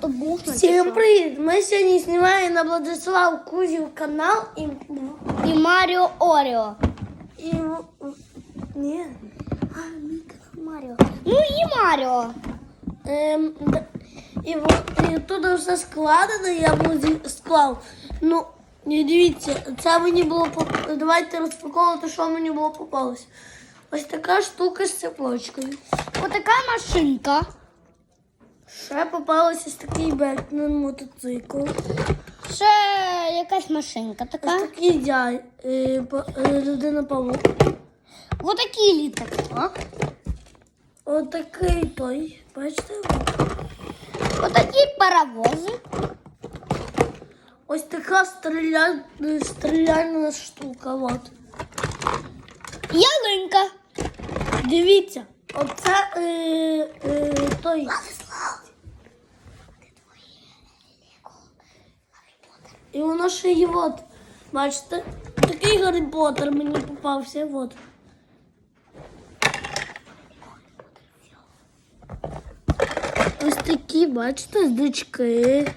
То бухнуть. Всім привіт! Ми сьогодні знімаємо на Владислав Кузів канал і. І Маріо Оріо. і... Ні. А, мій канал Маріо. Ну і Маріо. Ем, д- і, во- і тут все складено, я буду склав. Ну, і дивіться, це мені було поп- Давайте розпаковувати, що мені було попалось. Ось така штука з цепочкою. Отака машинка. Ще попалося ось такий Бетмен мотоцикл. Ще якась машинка Ось така. такий дядь, е, па- е, людина павук. Отакий літак. Отакий той. Бачите? Отакі паровози. Ось така стріля... стріляльна штука. От. Ялинка. Дивіться, оце е, е, той. І воно ще є от. Бачите? Такий Гаррі Поттер мені попався. От. Ось такі, бачите, здички.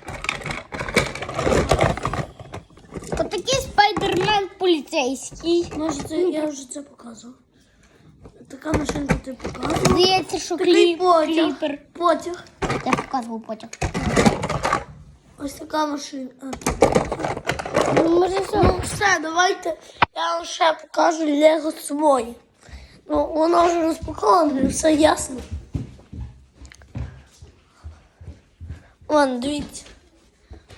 Отакий спайдермен поліцейський. Може, це я вже це показував. Така машинка ти показував. Здається, що Такий кліп, потяг. кліпер. Потяг. Я показував потяг. Ось така машина. Ну, може, все. Ну все, давайте я вам ще покажу Лего своє. Ну, воно вже розпаковане, все ясно. Вон, дивіться.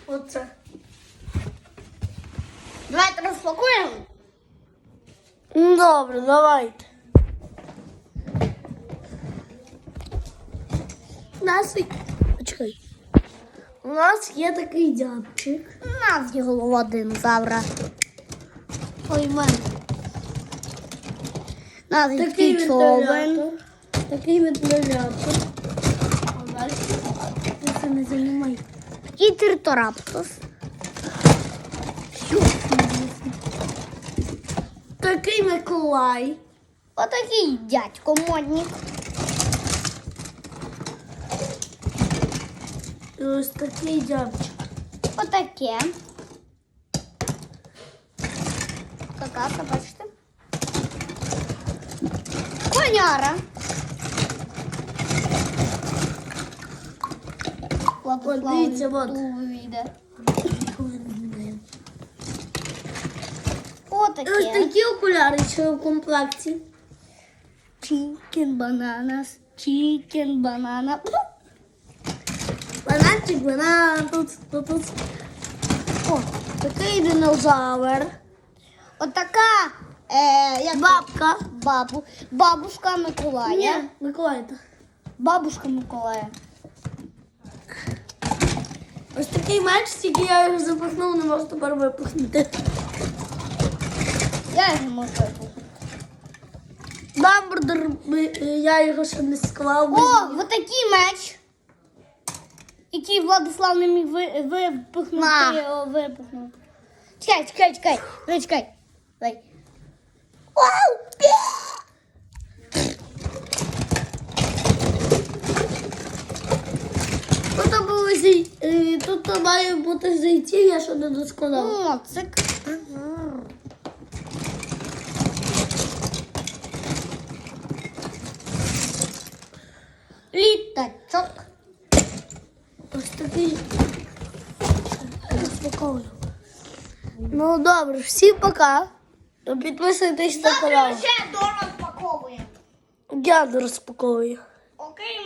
Оце. Давайте розпакуємо. Ну, добре, давайте. У нас є- Почекай. У нас є такий дябчик. У нас є голова динозавра. Ой, мене. У нас є Такий човен. Такий вентилятор. А далі це не займай. І тритораптус. Такий Миколай. Отакий дядько модник. І ось такий дябчик. Отаке. Какака, бачите? Коняра. От дивіться, от. Вийде. І Отаке. ось такі окуляри ще в комплекті. Чікен бананас. Чікен банана. Бананчик, банан, тут, тут, тут. О, такий динозавр. Отака. Е, як Бабка. бабу. Бабушка Миколая. Ні, Миколай. Бабушка Миколая. Ось такий меч, тільки я його запахнув, не можу тепер випухнути. Я його можу. випустити. Дамблдор, ми- е, я його ще не склав. О, вот такий меч. Який Владислав не міг ви, випихнути. Випихнув. Чекай, чекай, чекай. Дай, чекай. Дай. Вау! Тут, були зай... е, тут має бути зайці, я ще не досконав. Моцик. Літачок. Ось такий. Розпаковую. Ну добре, всім пока. Підписуйтесь на канал. ще дорозпаковуємо. Я розпаковую. Окей,